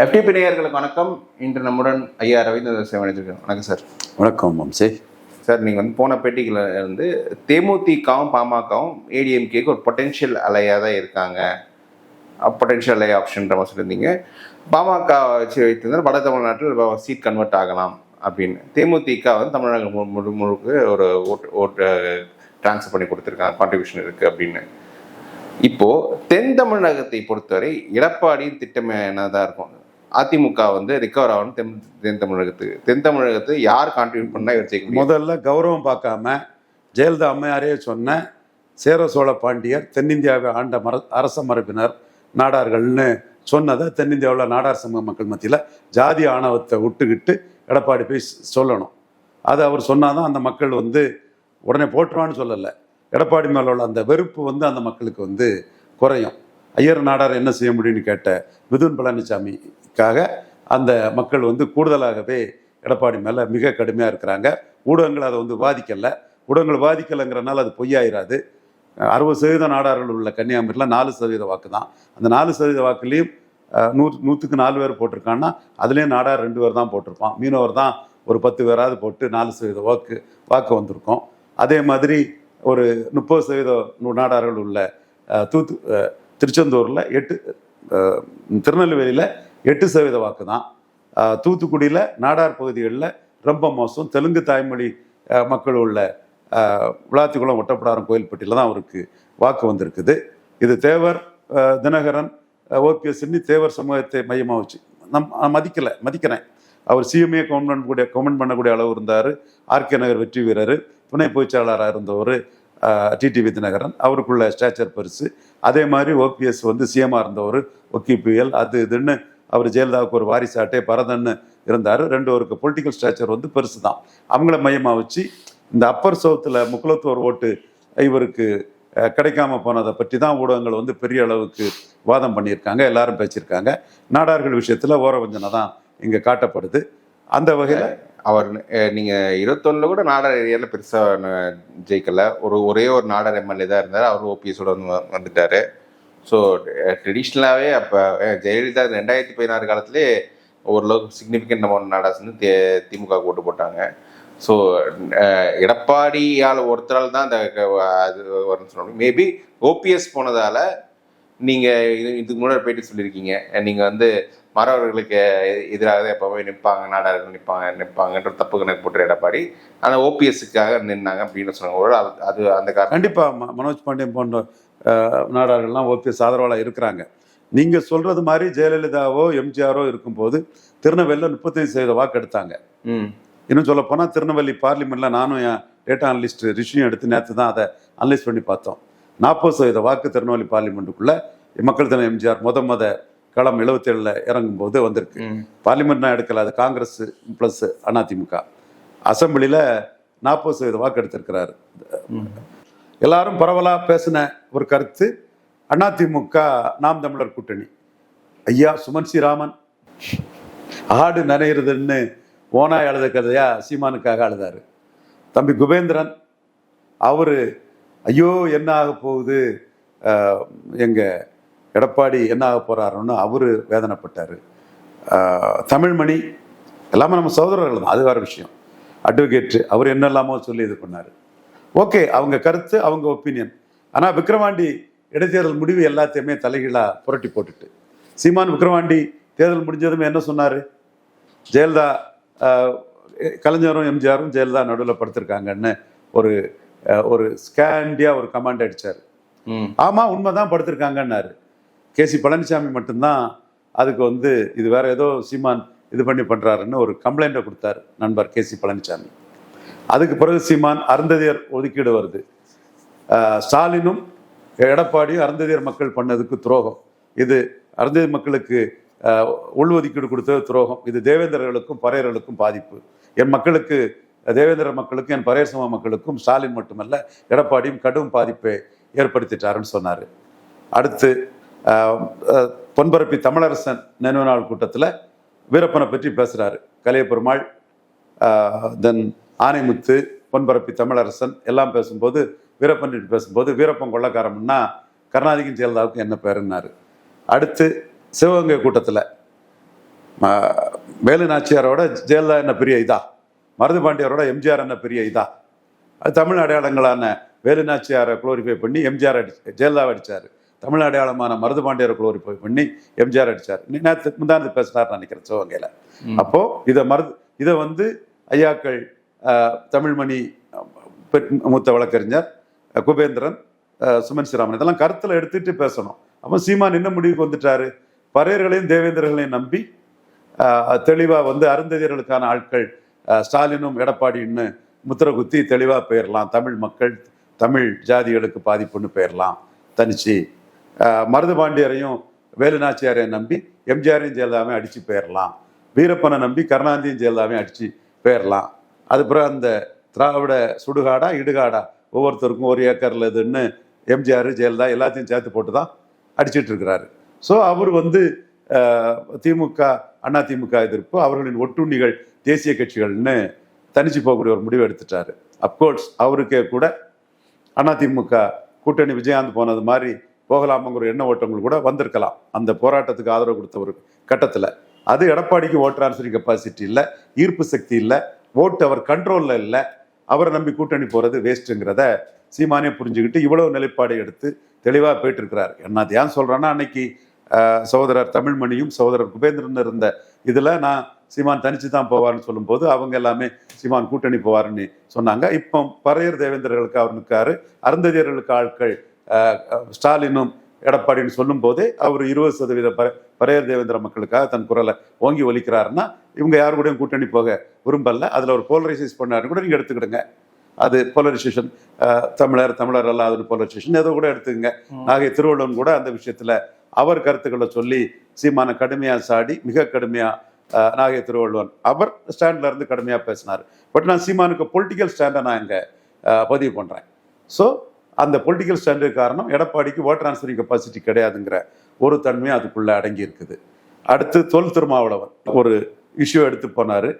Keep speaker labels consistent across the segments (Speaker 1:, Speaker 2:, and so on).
Speaker 1: FTP நேயர்களுக்கு வணக்கம். இன்று நம்முடன் ஐயா ரவீந்திர சேவனிச்சிருக்கேன் வணக்கம் சார்.
Speaker 2: வணக்கம் வம்சே.
Speaker 1: சார் நீங்கள் வந்து போன பேட்டிகளில் வந்து தேமுதிகவும் பாமகவும் ஏடிஎம்கேக்கு ஒரு பொட்டென்ஷியல் அலையாக தான் இருக்காங்க. பொட்டென்ஷியல் அலை ஆப்ஷன்ற மாதிரி சொல்லியிருந்தீங்க. பாமக வச்சு வைத்திருந்தால் வட தமிழ்நாட்டில் சீட் கன்வெர்ட் ஆகலாம் அப்படின்னு. தேமுதிக வந்து தமிழ்நாடு முழு முழுக்க ஒரு ஓட்டு ஓட்டு ட்ரான்ஸ்ஃபர் பண்ணி கொடுத்துருக்காங்க. கான்ட்ரிபியூஷன் இருக்குது அப்படின்னு. இப்போ தென் தமிழகத்தை பொறுத்தவரை எடப்பாடியின் திட்டம் என்னதான் இருக்கும்? அதிமுக வந்து ரிகவர் ஆகணும் தென் தென் தமிழகத்துக்கு. தென் தமிழகத்துக்கு யார் கான்ட்ரிபியூட் பண்ணால் இவர் செய்ய
Speaker 2: முதல்ல கௌரவம் பார்க்காம ஜெயலலிதா அம்மையாரே சொன்ன சேர சோழ பாண்டியர் தென்னிந்தியாவை ஆண்ட மர அரச மரபினர் நாடார்கள்னு சொன்னதை தென்னிந்தியாவில் நாடார் சமூக மக்கள் மத்தியில் ஜாதி ஆணவத்தை விட்டுக்கிட்டு எடப்பாடி போய் சொல்லணும். அதை அவர் சொன்னாதான் அந்த மக்கள் வந்து உடனே போட்டுருவான்னு சொல்லலை. எடப்பாடி மேல உள்ள அந்த வெறுப்பு வந்து அந்த மக்களுக்கு வந்து குறையும். ஐயர் நாடார் என்ன செய்ய முடியும்னு கேட்ட மிதுன் காக அந்த மக்கள் வந்து கூடுதலாகவே எடப்பாடி மேலே மிக கடுமையாக இருக்கிறாங்க. ஊடகங்கள் அதை வந்து பாதிக்கலை ஊடகங்கள் வாதிக்கலைங்கிறனால அது பொய்யாயிராது. அறுபது சதவீத நாடார்கள் உள்ள கன்னியாகுமரியில் நாலு சதவீத வாக்கு தான். அந்த நாலு சதவீத வாக்குலேயும் நூ நூற்றுக்கு நாலு பேர் போட்டிருக்கான்னா அதுலேயும் நாடார் ரெண்டு பேர் தான் போட்டிருப்பான். மீனவர் தான் ஒரு பத்து பேராவது போட்டு நாலு சதவீத வாக்கு வாக்கு வந்திருக்கும். அதே மாதிரி ஒரு முப்பது சதவீத நாடார்கள் உள்ள தூத்து திருச்செந்தூரில் எட்டு திருநெல்வேலியில் எட்டு சதவீத வாக்கு தான் தூத்துக்குடியில் நாடார் பகுதிகளில் ரொம்ப மோசம். தெலுங்கு தாய்மொழி மக்கள் உள்ள விளாத்திக்குளம் ஒட்டப்படாரம் கோயில்பட்டியில் தான் அவருக்கு வாக்கு வந்திருக்குது. இது தேவர் தினகரன் ஓபிஎஸ் தேவர் சமூகத்தை மையமாக வச்சு நம் மதிக்கலை மதிக்கிறேன். அவர் சிஎம்ஏ கமெண்ட் பண்ணக்கூடிய கமெண்ட் பண்ணக்கூடிய அளவு இருந்தார். ஆர்கே நகர் வெற்றி வீரர் துணை பொதுச்செயலாளராக இருந்தவர் டிடிவி தினகரன். அவருக்குள்ள ஸ்டேச்சர் பெருசு. அதே மாதிரி ஓபிஎஸ் வந்து சிஎம்மாக இருந்தவர் ஒக்கிபிஎல் அது இதுன்னு அவர் ஜெயலலிதாவுக்கு ஒரு வாரிசாட்டே பரதன்னு இருந்தார். ரெண்டு ஒரு பொலிட்டிக்கல் ஸ்ட்ரக்சர் வந்து பெருசு தான் அவங்கள மையமாக வச்சு இந்த அப்பர் சவுத்தில் முக்குலத்தோர் ஓட்டு இவருக்கு கிடைக்காம போனதை பற்றி தான் ஊடகங்கள் வந்து பெரிய அளவுக்கு வாதம் பண்ணியிருக்காங்க எல்லாரும் பேசியிருக்காங்க. நாடார்கள் விஷயத்தில் ஓரவஞ்சனை தான் இங்கே காட்டப்படுது. அந்த வகையில்
Speaker 1: அவர் நீங்கள் இருபத்தொன்னில் கூட நாடார் ஏரியாவில் பெருசாக ஜெயிக்கலை ஜெயிக்கல. ஒரு ஒரே ஒரு நாடார் எம்எல்ஏ தான் இருந்தார். அவர் ஓபிஎஸோட வந்துட்டார். ஸோ ட்ரெடிஷ்னலாகவே அப்போ ஜெயலலிதா ரெண்டாயிரத்தி பதினாறு காலத்திலே ஓரளவுக்கு சிக்னிஃபிகண்ட் அமௌண்ட் நடாசுன்னு தே- திமுக ஓட்டு போட்டாங்க. ஸோ eh, எடப்பாடியால் ஒருத்தரால் தான் அந்த க- அது வரும்னு சொல்ல மேபி ஓபிஎஸ் போனதால் நீங்கள் இது இதுக்கு முன்னாடி போயிட்டு சொல்லியிருக்கீங்க. நீங்கள் வந்து மறவர்களுக்கு எதிராக தான் எப்பவுமே நிற்பாங்க நாடார்கள் நிற்பாங்க நிற்பாங்கன்ற தப்பு கணக்கு போட்டு எடப்பாடி ஆனால் ஓபிஎஸ்க்காக நின்னாங்க அப்படின்னு சொன்னாங்க. ஒரு அது- அது அந்த காரணம்.
Speaker 2: கண்டிப்பாக மனோஜ் பாண்டியன் போன்ற நாடார்கள்லாம் ஓபிஎஸ் ஆதரவாளர் இருக்கிறாங்க. நீங்கள் சொல்கிறது மாதிரி ஜெயலலிதாவோ எம்ஜிஆரோ இருக்கும்போது திருநெல்வேலியில் முப்பத்தஞ்சு சதவீத வாக்கு எடுத்தாங்க. இன்னும் சொல்ல போனால் திருநெல்வேலி பார்லிமெண்ட்டில் நானும் என் டேட்டா அனலிஸ்ட் ரிஷியும் எடுத்து நேற்று தான் அதை அனலைஸ் பண்ணி பார்த்தோம். நாற்பது சதவீத வாக்கு திருநெல்வேலி பார்லிமெண்ட்டுக்குள்ள மக்கள் தினம் எம்ஜிஆர் முத முத களம் எழுபத்தேழில் இறங்கும்போது வந்திருக்கு.
Speaker 1: ம்.
Speaker 2: பார்லிமெண்ட் தான் எடுக்கல அது காங்கிரஸ் ப்ளஸ் அதிமுக அசெம்பிளியில் நாற்பது சதவீத வாக்கு எடுத்திருக்கிறாரு. எல்லாரும் பரவலாக பேசின ஒரு கருத்து. அதிமுக நாம் தமிழர் கூட்டணி. ஐயா சுமன் ஸ்ரீராமன் ஆடு நனைகிறதுன்னு ஓனாய் அழுத கதையா சீமானுக்காக அழுதாரு தம்பி குபேந்திரன் அவர் ஐயோ என்ன ஆக போகுது? எங்கள் எடப்பாடி என்ன ஆக போகிறாருன்னு அவர் வேதனைப்பட்டார். தமிழ்மணி எல்லாமே நம்ம சகோதரர்கள் தான் அது வேற விஷயம். அட்வொகேட் அவர் என்னெல்லாமோ சொல்லி இது பண்ணார். ஓகே அவங்க கருத்து அவங்க ஒப்பீனியன் ஆனால் விக்ரவாண்டி இடைத்தேர்தல் முடிவு எல்லாத்தையுமே தலைகீழா புரட்டி போட்டுட்டு. சீமான் விக்ரவாண்டி தேர்தல் முடிஞ்சதுமே என்ன சொன்னாரு? ஜெயலலிதா கலைஞரும் எம்ஜிஆரும் ஜெயலலிதா நடுவில் படுத்திருக்காங்கன்னு ஒரு ஒரு ஸ்கேண்டியா ஒரு கமாண்ட் அடிச்சார். ஆமா உண்மைதான் படுத்திருக்காங்கன்னாரு. கேசி பழனிசாமி மட்டும்தான் அதுக்கு வந்து இது வேற ஏதோ சீமான் இது பண்ணி பண்றாருன்னு ஒரு கம்ப்ளைண்ட்டை கொடுத்தாரு நண்பர் கேசி பழனிசாமி. அதுக்கு பிறகு சீமான் அருந்ததியர் ஒதுக்கீடு வருது. ஸ்டாலினும் எடப்பாடியும் அருந்ததியர் மக்கள் பண்ணதுக்கு துரோகம். இது அருந்ததியர் மக்களுக்கு உள்ஒதுக்கீடு கொடுத்தது துரோகம். இது தேவேந்திரர்களுக்கும் பறையர்களுக்கும் பாதிப்பு. என் மக்களுக்கு தேவேந்திர மக்களுக்கும் என் பறையர் சமூக மக்களுக்கும் ஸ்டாலின் மட்டுமல்ல எடப்பாடியும் கடும் பாதிப்பை ஏற்படுத்திட்டாருன்னு சொன்னார். அடுத்து பொன்பரப்பி தமிழரசன் நினைவு நாள் கூட்டத்தில் வீரப்பனை பற்றி பேசுகிறாரு கலியபெருமாள் தென் ஆனைமுத்து பொன்பரப்பி தமிழரசன் எல்லாம் பேசும்போது வீரப்பன் பேசும்போது வீரப்பன் கொள்ளக்காரம்னா கருணாநிதிக்கும் ஜெயலலிதாவுக்கும் என்ன பேருன்னாரு. அடுத்து சிவகங்கை கூட்டத்தில் வேலு நாச்சியாரோட ஜெயலலிதா என்ன பெரிய இதா? மருது பாண்டியரோட எம்ஜிஆர் என்ன பெரிய இதா? அது தமிழ் அடையாளங்களான வேலு நாச்சியாரை குளோரிஃபை பண்ணி எம்ஜிஆர் அடி ஜெயலலிதா அடிச்சார். தமிழ் அடையாளமான மருது பாண்டியரை குளோரிஃபை பண்ணி எம்ஜிஆர் அடிச்சார். நேற்று முந்தானத்து பேசினார் நினைக்கிறேன் சிவகங்கையில். அப்போ இதை மருது இதை வந்து ஐயாக்கள் தமிழ்மணி மூத்த வழக்கறிஞர் குபேந்திரன் சுமன் ஸ்ரீராமன். இதெல்லாம் கருத்தில் எடுத்துட்டு பேசணும். அப்போ சீமான் என்ன முடிவுக்கு வந்துட்டாரு. பறையர்களையும் தேவேந்திரர்களையும் நம்பி தெளிவாக வந்து அருந்ததியர்களுக்கான ஆட்கள் ஸ்டாலினும் எடப்பாடின்னு முத்திர குத்தி தெளிவாக போயிடலாம் தமிழ் மக்கள் தமிழ் ஜாதிகளுக்கு பாதிப்புன்னு போயிடலாம் தனிச்சு மருது பாண்டியரையும் வேலுநாச்சியாரையும் நம்பி எம்ஜிஆரையும் ஜெயலலிதாவையும் அடிச்சு போயிடலாம் வீரப்பனை நம்பி கருணாந்தியும் ஜெயலலிதாவையும் அடித்து போயிடலாம் அது பிறகு அந்த திராவிட சுடுகாடா இடுகாடா ஒவ்வொருத்தருக்கும் ஒரு ஏக்கரில் இதுன்னு எம்ஜிஆர் ஜெயலலிதா எல்லாத்தையும் சேர்த்து போட்டு தான் அடிச்சிட்டு இருக்கிறாரு. ஸோ அவர் வந்து திமுக அண்ணா திமுக எதிர்ப்பு அவர்களின் ஒட்டுண்ணிகள் தேசிய கட்சிகள்னு தனிச்சு போகக்கூடிய ஒரு முடிவு எடுத்துட்டாரு. அப்கோர்ஸ் அவருக்கே கூட அண்ணா திமுக கூட்டணி விஜயகாந்த் போனது மாதிரி போகலாமங்கிற எண்ண ஓட்டங்கள் கூட வந்திருக்கலாம். அந்த போராட்டத்துக்கு ஆதரவு கொடுத்த ஒரு கட்டத்தில். அது எடப்பாடிக்கு ஓட் டிரான்ஸ்ஃபரிங் கெப்பாசிட்டி இல்லை ஈர்ப்பு சக்தி இல்லை ஓட்டு அவர் கண்ட்ரோலில் இல்லை. அவரை நம்பி கூட்டணி போகிறது வேஸ்ட்டுங்கிறத சீமானே புரிஞ்சுக்கிட்டு இவ்வளவு நிலைப்பாடு எடுத்து தெளிவாக போயிட்டு இருக்கிறார் என்ன அது ஏன் சொல்கிறேன்னா அன்னைக்கு சகோதரர் தமிழ்மணியும் சகோதரர் குபேந்திரன் இருந்த இதில் நான் சீமான் தனிச்சு தான் போவார்னு சொல்லும்போது அவங்க எல்லாமே சீமான் கூட்டணி போவார்னு சொன்னாங்க. இப்போ பறையர் தேவேந்திரர்களுக்கு அவர் நிற்காரு. அருந்ததியர்களுக்கு ஆட்கள் ஸ்டாலினும் எடப்பாடின்னு சொல்லும்போதே அவர் இருபது சதவீத பர பறையர் தேவேந்திர மக்களுக்காக தன் குரலை ஓங்கி ஒலிக்கிறாருன்னா இவங்க யாரு கூடயும் கூட்டணி போக விரும்பல. அதில் ஒரு போலரைசைஸ் பண்ணாருன்னு கூட நீங்கள் எடுத்துக்கிடுங்க. அது போலரைசேஷன் தமிழர் தமிழர் அல்லாத போலரைசேஷன் ஏதோ கூட எடுத்துக்கங்க. நாகை திருவள்ளுவன் கூட அந்த விஷயத்துல அவர் கருத்துக்களை சொல்லி சீமான கடுமையா சாடி மிக கடுமையா அஹ், நாகை திருவள்ளுவன் அவர் ஸ்டாண்ட்ல இருந்து கடுமையா பேசினார். பட் நான் சீமானுக்கு பொலிட்டிக்கல் ஸ்டாண்டை நான் இங்க பதிவு பண்றேன். ஸோ அந்த பொலிட்டிக்கல் ஸ்டாண்டுக்கு காரணம் எடப்பாடிக்கு ஓட் டிரான்ஸ்ஃபரிங் கெப்பாசிட்டி கிடையாதுங்கிற ஒரு தன்மையும் அதுக்குள்ளே அடங்கி இருக்குது. அடுத்து தொல் திருமாவளவன் ஒரு இஷ்யூ எடுத்து போனாரு.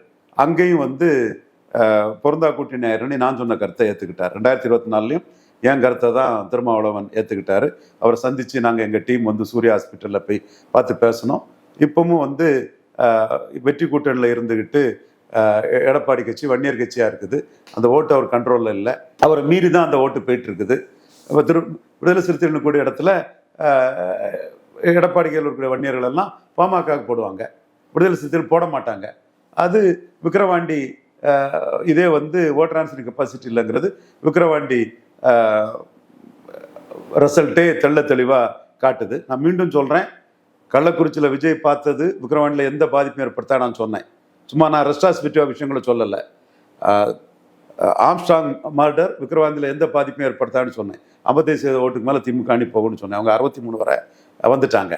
Speaker 2: அங்கேயும் வந்து பொருந்தா கூட்டி நேரன்னு நான் சொன்ன கருத்தை ஏற்றுக்கிட்டார் ரெண்டாயிரத்தி இருபத்தி நாலுலையும் என் கருத்தை தான் திருமாவளவன் ஏற்றுக்கிட்டாரு அவரை சந்தித்து நாங்கள் எங்கள் டீம் வந்து சூர்யா ஹாஸ்பிட்டலில் போய் பார்த்து பேசினோம். இப்பவும் வந்து வெற்றி கூட்டணியில் இருந்துக்கிட்டு எடப்பாடி கட்சி வன்னியர் கட்சியாக இருக்குது. அந்த ஓட்டு அவர் கண்ட்ரோலில் இல்லை. அவரை மீறி தான் அந்த ஓட்டு போயிட்டு இருக்குது. இப்போ திரு விடுதலை சிறுத்தைகள் கூடிய இடத்துல எடப்பாடிகள் இருக்கிற வன்னியர்கள் எல்லாம் பாமகவுக்கு போடுவாங்க. விடுதலை சிறுத்தைகள் போட மாட்டாங்க. அது விக்கிரவாண்டி இதே வந்து ஓட் டிரான்ஸ்ஃபர் கெப்பாசிட்டி இல்லைங்கிறது விக்கிரவாண்டி ரிசல்ட்டே தெள்ள தெளிவாக காட்டுது. நான் மீண்டும் சொல்கிறேன் கள்ளக்குறிச்சியில் விஜய் பார்த்தது விக்ரவாண்டியில் எந்த பாதிப்பும் ஏற்படுத்தா நான் சொன்னேன். சும்மா நான் ரெஸ்டாஸ்பிட்டிவ் விஷயங்களை சொல்லலை. ஆம்ஸ்டாங் மர்டர் விக்ரவாண்டியில் எந்த பாதிப்பும் ஏற்படுத்தான்னு சொன்னேன். ஐம்பத்தி சதவீத ஓட்டுக்கு மேலே திமுக அணி போகணும்னு சொன்னேன். அவங்க அறுபத்தி மூணு வரை வந்துட்டாங்க.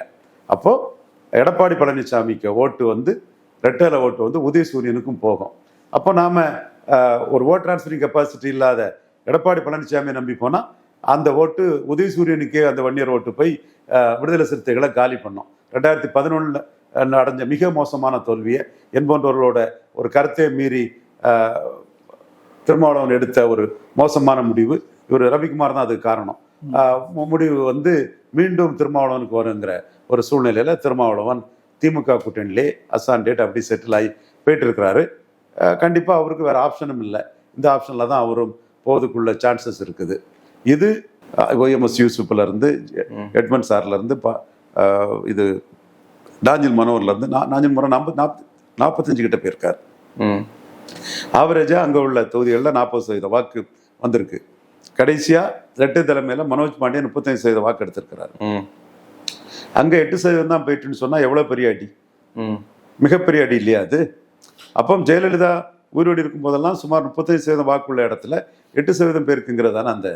Speaker 2: அப்போது எடப்பாடி பழனிசாமிக்கு ஓட்டு வந்து ரெட்டேல ஓட்டு வந்து உதயசூரியனுக்கும் போகும். அப்போ நாம் ஒரு ஓட் டிரான்ஸ்ஃபரிங் கெப்பாசிட்டி இல்லாத எடப்பாடி பழனிசாமியை நம்பி போனால் அந்த ஓட்டு உதயசூரியனுக்கே அந்த வன்னியர் ஓட்டு போய் விடுதலை சிறுத்தைகளை காலி பண்ணோம். ரெண்டாயிரத்தி பதினொன்றில் அடைஞ்ச மிக மோசமான தோல்வியை என்போன்றவர்களோட ஒரு கருத்தை மீறி திருமாவளவன் எடுத்த ஒரு மோசமான முடிவு. இவர் ரவிக்குமார் தான் அதுக்கு காரணம். முடிவு வந்து மீண்டும் திருமாவளவனுக்கு வருங்கிற ஒரு சூழ்நிலையில திருமாவளவன் திமுக கூட்டணியிலே அசான் டேட் அப்படி செட்டில் ஆகி போயிட்டு இருக்கிறாரு ஆஹ் கண்டிப்பா அவருக்கு வேற ஆப்ஷனும் இல்லை. இந்த ஆப்ஷன்ல தான் அவரும் போவதுக்குள்ள சான்சஸ் இருக்குது. இது ஒய்எம்எஸ் யூசுப்ல இருந்து எட்மண்ட் சார்ல இருந்து பா- இது நாஞ்சில் மனோர்ல இருந்து நா- நாஞ்சில் மனோர் நாற்பது நாற்பது நாற்பத்தஞ்சு கிட்ட போயிருக்காரு. ஆவரேஜாக அங்கே உள்ள தொகுதிகளில் நாற்பது சதவீத வாக்கு வந்திருக்கு. கடைசியாக ரெட்டை தலைமையில் மனோஜ் பாண்டே முப்பத்தஞ்சு சதவீத வாக்கு எடுத்திருக்கிறாரு.
Speaker 1: ம்.
Speaker 2: அங்கே எட்டு சதவீதம் தான் போயிட்டுன்னு சொன்னால் எவ்வளோ பெரிய அடி?
Speaker 1: ம்.
Speaker 2: மிகப்பெரிய அடி இல்லையா அது? அப்போ ஜெயலலிதா உயிரோடு இருக்கும் போதெல்லாம் சுமார் முப்பத்தஞ்சு சதவீதம் வாக்குள்ள இடத்துல எட்டு சதவீதம் பேருக்குங்கிறதான அந்த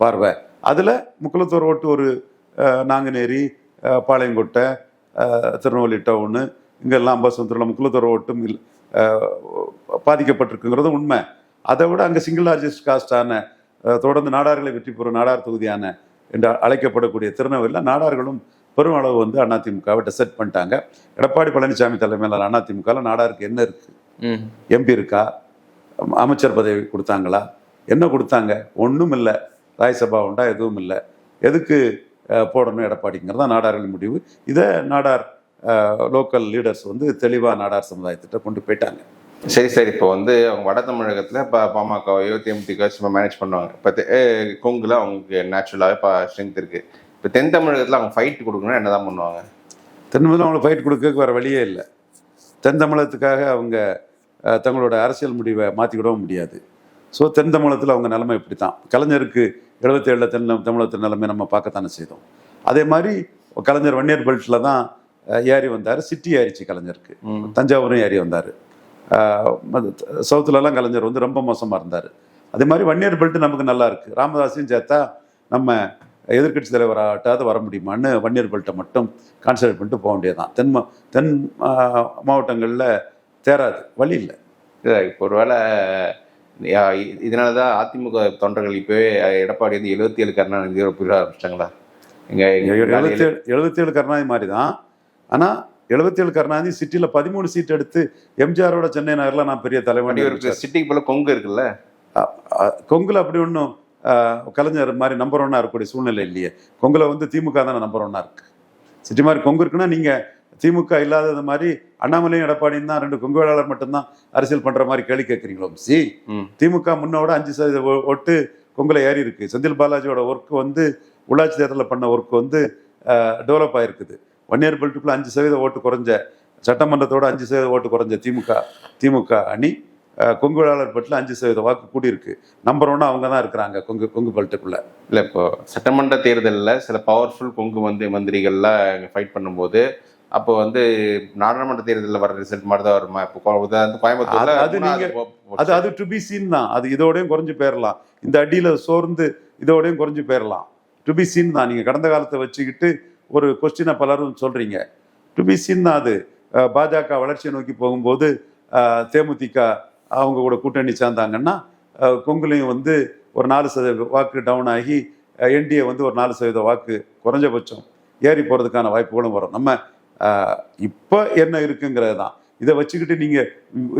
Speaker 2: பார்வை. அதில் முக்குளத்தூர் ஓட்டு ஒரு நாங்குநேரி பாளையங்கோட்டை திருநெல்வேலி டவுனு இங்கெல்லாம் அம்பாசமுத்திரம் முக்குளத்தூர் ஓட்டும் பாதிக்கப்பட்டிருக்குங்கிறது உண்மை. அதை விட அங்கே சிங்கிள் லார்ஜஸ்ட் காஸ்டான தொடர்ந்து நாடார்களை வெற்றி பெறும் நாடார் தொகுதியான என்று அழைக்கப்படக்கூடிய திருநெல்வேலியில் நாடார்களும் பெருமளவு வந்து அதிமுகவை டெசெட் பண்ணிட்டாங்க. எடப்பாடி பழனிசாமி தலைமையிலான அதிமுகவில் நாடாருக்கு என்ன இருக்கு?
Speaker 1: ம்.
Speaker 2: எம்பி இருக்கா? அம்- அமைச்சர் பதவி கொடுத்தாங்களா? என்ன கொடுத்தாங்க? ஒன்றும் இல்லை. ராஜ்சபா உண்டா? எதுவும் இல்லை. எதுக்கு போடணும் எடப்பாடிங்கிறது தான் நாடார்களின் முடிவு. இதை நாடார் லோக்கல் லீடர்ஸ் வந்து தெளிவாக நாடார் சமுதாயத்திட்ட கொண்டு போயிட்டாங்க.
Speaker 1: சரி சரி. இப்போ வந்து அவங்க வட தமிழகத்தில் இப்போ பாமகவையோ தேமுதிக சும்மா மேனேஜ் பண்ணுவாங்க. இப்போ கொங்குல அவங்களுக்கு நேச்சுரலாகவே இப்போ ஸ்ட்ரென்த் இருக்குது இப்போ தென் தமிழகத்தில் அவங்க ஃபைட் கொடுக்கணும்னா என்ன தான் பண்ணுவாங்க
Speaker 2: தென்னிந்தியில் அவங்களுக்கு ஃபைட் கொடுக்க வேறு வழியே இல்லை. தென் தமிழகத்துக்காக அவங்க தங்களோட அரசியல் முடிவை மாற்றிக்கிடவும் முடியாது. ஸோ தென் தமிழகத்தில் அவங்க நிலைமை இப்படி தான் கலைஞருக்கு எழுபத்தேழில் தென் தமிழகத்தின் நிலைமை நம்ம பார்க்கத்தானே செய்தோம். அதே மாதிரி கலைஞர் வன்னியர் பெல்ட்டில் தான் ஏறி வந்தார். சிட்டி ஏறிச்சு கலைஞருக்கு. தஞ்சாவூரும் ஏறி வந்தார். சவுத்துலலாம் கலைஞர் வந்து ரொம்ப மோசமாக இருந்தார். அதே மாதிரி வன்னியர் பெல்ட் நமக்கு நல்லா இருக்குது ராமதாஸையும் சேர்த்தா நம்ம எதிர்க்கட்சி தலைவராகட்டாவது வர முடியுமான்னு வன்னியர் பெல்ட்டை மட்டும் கான்சன்ட்ரேட் பண்ணிட்டு போக வேண்டியதுதான். தென் தென் மாவட்டங்களில் தேராது. வழி இல்லை.
Speaker 1: இப்போ ஒருவேளை இதனால தான் அதிமுக தொண்டர்கள் இப்போவே எடப்பாடி வந்து எழுபத்தி ஏழு கருணாநிதியோட புரிய ஆரம்பிச்சிட்டாங்களா? எங்க
Speaker 2: எழுபத்தி ஏழு எழுபத்தி ஏழு கருணாநிதி மாதிரி தான் ஆனால் எழுபத்தி ஏழு கருணாநிதி சிட்டியில் பதிமூணு சீட் எடுத்து எம்ஜிஆரோட சென்னை நகரில் நான் பெரிய தலைவன்
Speaker 1: சிட்டிக்கு போல கொங்கு இருக்குல்ல?
Speaker 2: கொங்குல அப்படி ஒன்றும் கலைஞர் மாதிரி நம்பர் ஒன்னா இருக்கக்கூடிய சூழ்நிலை இல்லையே. கொங்குல வந்து திமுக தானே நம்பர் ஒன்னா இருக்கு. சிட்டி மாதிரி கொங்கு இருக்குன்னா நீங்க திமுக இல்லாதது மாதிரி அண்ணாமலையும் எடப்பாடியும் தான் ரெண்டு கொங்கு வேளாளர் மட்டும்தான் அரசியல் பண்ற மாதிரி கேள்வி கேட்குறீங்களோ? சி திமுக முன்னோட அஞ்சு சதவீத ஓ- ஓட்டு கொங்குல ஏறி இருக்கு. செந்தில் பாலாஜியோட ஒர்க் வந்து உள்ளாட்சி தேர்தலில் பண்ண ஒர்க் வந்து டெவலப் ஆயிருக்குது. ஒன் இயர் பெல்ட்டுக்குள்ள அஞ்சு சதவீத ஓட்டு குறைஞ்ச சட்டமன்றத்தோட அஞ்சு சதவீத ஓட்டு குறைஞ்ச திமுக திமுக அணி கொங்கு வேளாளர் பெல்ட்டில் அஞ்சு சதவீத வாக்கு கூடியிருக்கு. நம்பர் ஒன்று அவங்க தான் இருக்கிறாங்க கொங்கு கொங்கு பெல்ட்டுக்குள்ள.
Speaker 1: இல்லை இப்போ சட்டமன்ற தேர்தலில் சில பவர்ஃபுல் கொங்கு வந்து மந்திரிகள்லாம் ஃபைட் பண்ணும்போது அப்போ வந்து நாடாளுமன்ற தேர்தலில் வர ரிசல்ட் மாதிரி தான் வருமா? இப்போ கோ- உதாரணத்துக்கு கோயம்புத்தூர்ல
Speaker 2: அது- நீங்க- அது அது டு பி சீன் தான். அது இதோடயும் குறைஞ்சு போயிடலாம் இந்த அடியில் சோர்ந்து இதோடயும் குறைஞ்சு போயிடலாம் டு பி சீன் தான். நீங்கள் கடந்த காலத்தை வச்சுக்கிட்டு ஒரு கொஸ்டினை பலரும் சொல்கிறீங்க டு பி சின் அது பாஜக வளர்ச்சியை நோக்கி போகும்போது தேமுதிக அவங்க கூட கூட்டணி சேர்ந்தாங்கன்னா கொங்குலையும் வந்து ஒரு நாலு சதவீத வாக்கு டவுன் ஆகி என்டிஏ வந்து ஒரு நாலு சதவீத வாக்கு குறைஞ்சபட்சம் ஏறி போகிறதுக்கான வாய்ப்புகளும் வரும். நம்ம இப்போ என்ன இருக்குங்கிறது தான் இதை வச்சுக்கிட்டு நீங்கள்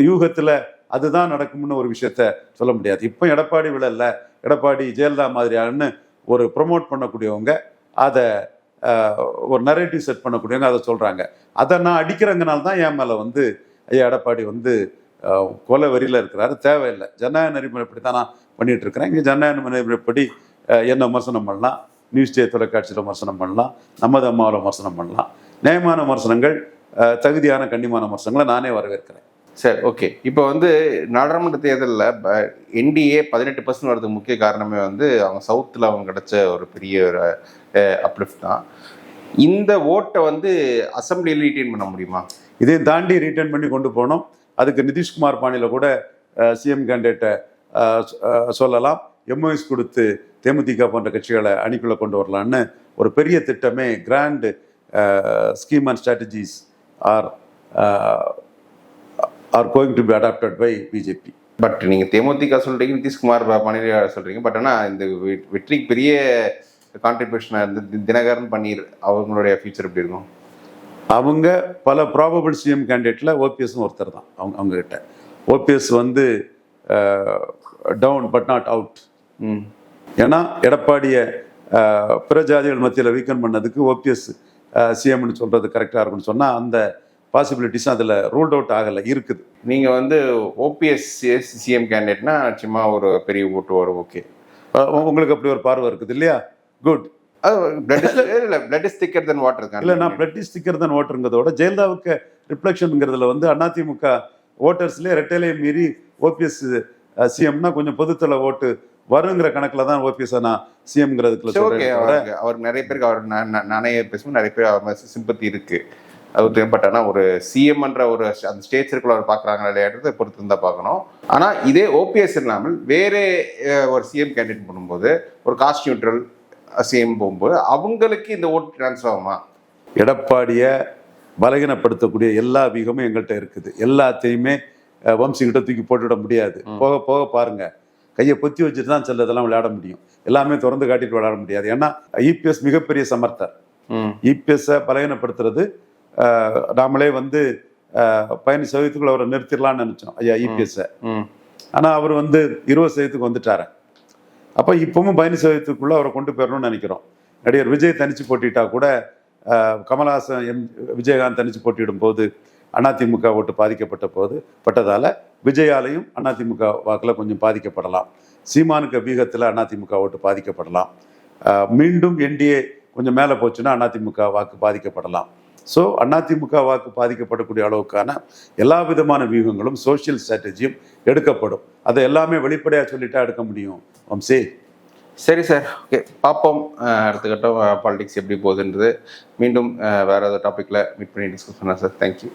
Speaker 2: யூகத்தில் அதுதான் நடக்கும்னு ஒரு விஷயத்த சொல்ல முடியாது. இப்போ எடப்பாடி விழல்ல எடப்பாடி ஜெயலலிதா மாதிரியான்னு ஒரு ப்ரொமோட் பண்ணக்கூடியவங்க அதை ஒரு நரேட்டிவ் செட் பண்ணக்கூடியவங்க அதை சொல்கிறாங்க அதை நான் அடிக்கிறங்கனால தான் என் மேலே வந்து ஐயா எடப்பாடி வந்து கொலை வரியில் இருக்கிறாரு. தேவையில்லை. ஜனநாயக நெறிமுறைப்படி தான் நான் பண்ணிட்டு இருக்கிறேன். இங்கே ஜனநாயக நெறிமுறைப்படி என்ன விமர்சனம் பண்ணலாம்? நியூஸ் டே தொலைக்காட்சியில் விமர்சனம் பண்ணலாம். நமது அம்மாவில் விமர்சனம் பண்ணலாம். நியாயமான விமர்சனங்கள் தகுதியான கண்ணியமான விமர்சனங்களை நானே வரவேற்கிறேன்.
Speaker 1: சரி ஓகே இப்போ வந்து நாடாளுமன்ற தேர்தலில் என்டிஏ பதினெட்டு பர்சன்ட் வரதுக்கு முக்கிய காரணமே வந்து அவங்க சவுத்தில் அவங்க கிடைச்ச ஒரு பெரிய ஒரு அப்லிஃப்ட் தான். இந்த ஓட்டை வந்து அசம்பிளியில் ரீட்டைன் பண்ண முடியுமா?
Speaker 2: இதை தாண்டி ரிட்டர்ன் பண்ணி கொண்டு போனோம். அதுக்கு நிதிஷ்குமார் பாணியில் கூட சிஎம் கேண்டிடேட்டை சொல்லலாம். எம்ஓஎஸ் கொடுத்து தேமுதிக போன்ற கட்சிகளை அணிக்குள்ளே கொண்டு வரலான்னு ஒரு பெரிய திட்டமே grand scheme and strategies are are going to be adapted by BJP
Speaker 1: but நீங்கள் தேமுதிக சொல்கிறீங்க நிதிஷ்குமார் மாநில சொல்கிறீங்க பட் ஆனால் இந்த வெற்றிக்கு பெரிய கான்ட்ரிபியூஷனாக இருந்து தினகரன் பன்னீர் அவங்களுடைய ஃபியூச்சர் எப்படி இருக்கும்?
Speaker 2: அவங்க பல ப்ராபபிள் சிஎம் கேண்டிடேட்டில் ஓபிஎஸும் ஒருத்தர் தான் அவங்க அவங்க கிட்ட ஓபிஎஸ் வந்து டவுன் பட் நாட் அவுட் ஏன்னா எடப்பாடியை பிற ஜாதிகள் மத்தியில் வீக்கன் பண்ணதுக்கு ஓபிஎஸ் சிஎம்னு சொல்றது கரெக்டாக இருக்கும்னு சொன்னால் அந்த பாசிபிலிட்டிஸும் அதில் ரூல்ட் அவுட் ஆகலை இருக்குது.
Speaker 1: நீங்கள் வந்து ஓபிஎஸ் சிஎம் கேண்டிடேட்னா சும்மா ஒரு பெரிய ஓட்டு வரும் ஓகே
Speaker 2: உங்களுக்கு அப்படி ஒரு பார்வை இருக்குது இல்லையா? குட்
Speaker 1: இல்லை பிளட் இஸ் திக்கர் தென்.
Speaker 2: நான் ஜெயலலிதாவுக்கு ரிஃப்ளெக்ஷனுங்கிறதுல வந்து அதிமுக ஓட்டர்ஸ்லேயே ரெட்டையிலே மீறி ஓபிஎஸ் சிஎம்னா கொஞ்சம் பொதுத்தள ஓட்டு வருங்கிற கணக்கில் தான் ஓபிஎஸ் நான் சிஎம்ங்கிறதுக்குள்ள
Speaker 1: அவருக்கு நிறைய பேருக்கு அவர் நா- நா- நானே பேசும்போது நிறைய பேர் அவர் சிம்பத்தி இருக்கு. அது பட் ஆனால் ஒரு சிஎம்ன்ற ஒரு அந்த ஸ்டேட் சர்க்கிள் அவர் பார்க்குறாங்களா இல்லையான்றதை பொறுத்து இருந்தால் பார்க்கணும். ஆனால் இதே ஓபிஎஸ் இல்லாமல் வேறே ஒரு சிஎம் கேண்டிடேட் பண்ணும்போது ஒரு காஸ்ட் நியூட்ரல் சிஎம் போகும்போது அவங்களுக்கு இந்த ஓட்டு ட்ரான்ஸ்ஃபர் ஆகுமா?
Speaker 2: எடப்பாடியை பலகீனப்படுத்தக்கூடிய எல்லா வியூகமும் எங்கள்கிட்ட இருக்குது. எல்லாத்தையுமே வம்சிக்கிட்ட தூக்கி போட்டுவிட முடியாது. போக போக பாருங்க. கையை பொத்தி வச்சுட்டு தான் சிலதெல்லாம் விளையாட முடியும். எல்லாமே திறந்து காட்டிட்டு விளையாட முடியாது. ஏன்னா இபிஎஸ் மிகப்பெரிய சமர்த்தர். இபிஎஸ்ஸை பலகீனப்படுத்துறது அஹ், நாமளே வந்து பதினஞ்சு சதவீதத்துக்குள்ள அவரை நிறுத்திடலாம்னு நினைச்சோம். ஐயா இபிஎஸ்ஸை
Speaker 1: ம்.
Speaker 2: ஆனால் அவர் வந்து இருபது சதவீதத்துக்கு வந்துட்டாரு. அப்போ இப்பவும் பதினஞ்சு சதவீதத்துக்குள்ள அவரை கொண்டு போயிடணும்னு நினைக்கிறோம். நடிகர் விஜய் தனிச்சு போட்டிட்டா கூட கமலஹாசன் எம் விஜயகாந்த் தனிச்சு போட்டியிடும் போது அதிமுக ஓட்டு பாதிக்கப்பட்ட போது பட்டதால் விஜயாலையும் அதிமுக வாக்கில் கொஞ்சம் பாதிக்கப்படலாம். சீமானுக்கு வீகத்தில் அதிமுக ஓட்டு பாதிக்கப்படலாம். மீண்டும் என்டிஏ கொஞ்சம் மேலே போச்சுன்னா அதிமுக வாக்கு பாதிக்கப்படலாம். ஸோ அதிமுக வாக்கு பாதிக்கப்படக்கூடிய அளவுக்கான எல்லா விதமான வியூகங்களும் சோஷியல் ஸ்ட்ராட்டஜியும் எடுக்கப்படும். அதை எல்லாமே வெளிப்படையாக சொல்லிட்டா எடுக்க முடியும் வம்சி.
Speaker 1: சரி சார் ஓகே பார்ப்போம். அடுத்த கட்டம் பாலிடிக்ஸ் எப்படி போகுதுன்றது. மீண்டும் வேறு ஏதாவது டாப்பிக்கில் மீட் பண்ணி டிஸ்கஸ் பண்ணலாம் சார் தேங்க்யூ